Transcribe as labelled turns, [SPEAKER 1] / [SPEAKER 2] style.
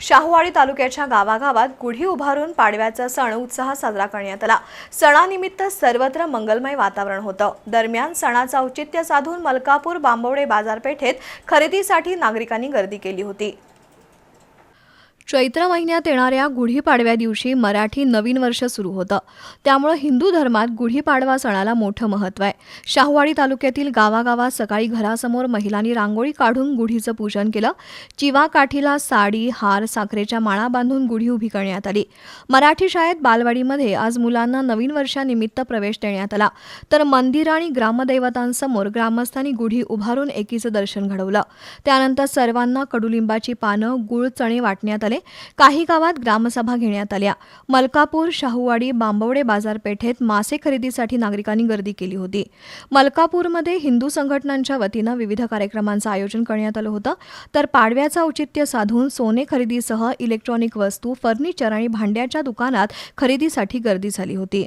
[SPEAKER 1] शाहूवाडी तालुक्याच्या गावागावात गुढी उभारून पाडव्याचा सण उत्साहात साजरा करण्यात आला. सणानिमित्त सर्वत्र मंगलमय वातावरण होतं. दरम्यान सणाचं औचित्य साधून मलकापूर बांबवडे बाजारपेठेत खरेदीसाठी नागरिकांनी गर्दी केली होती. चैत्र महिन्यात येणाऱ्या गुढीपाडव्या दिवशी मराठी नवीन वर्ष सुरू होतं. त्यामुळं हिंदू धर्मात गुढीपाडवा सणाला मोठं महत्त्व आहे. शाहूवाडी तालुक्यातील गावागावात सकाळी घरासमोर महिलांनी रांगोळी काढून गुढीचं पूजन केलं. चिवा काठीला साडी हार साखरेच्या माळा बांधून गुढी उभी करण्यात आली. मराठी शाळेत बालवाडीमध्ये आज मुलांना नवीन वर्षानिमित्त प्रवेश देण्यात आला. तर मंदिर आणि ग्रामदैवतांसमोर ग्रामस्थांनी गुढी उभारून एकीचं दर्शन घडवलं. त्यानंतर सर्वांना कडुलिंबाची पानं गुळ चणे वाटण्यात आले. काही गावात ग्रामसभा घेण्यात आल्या. मलकापूर शाहूवाडी बांबवडे बाजारपेठेत मासे खरेदीसाठी नागरिकांनी गर्दी केली होती. मलकापूरमध्ये हिंदू संघटनांच्या वतीनं विविध कार्यक्रमांचं आयोजन करण्यात आलं होतं. तर पाडव्याचं औचित्य साधून सोने खरेदीसह इलेक्ट्रॉनिक वस्तू फर्निचर आणि भांड्याच्या दुकानात खरेदीसाठी गर्दी झाली होती.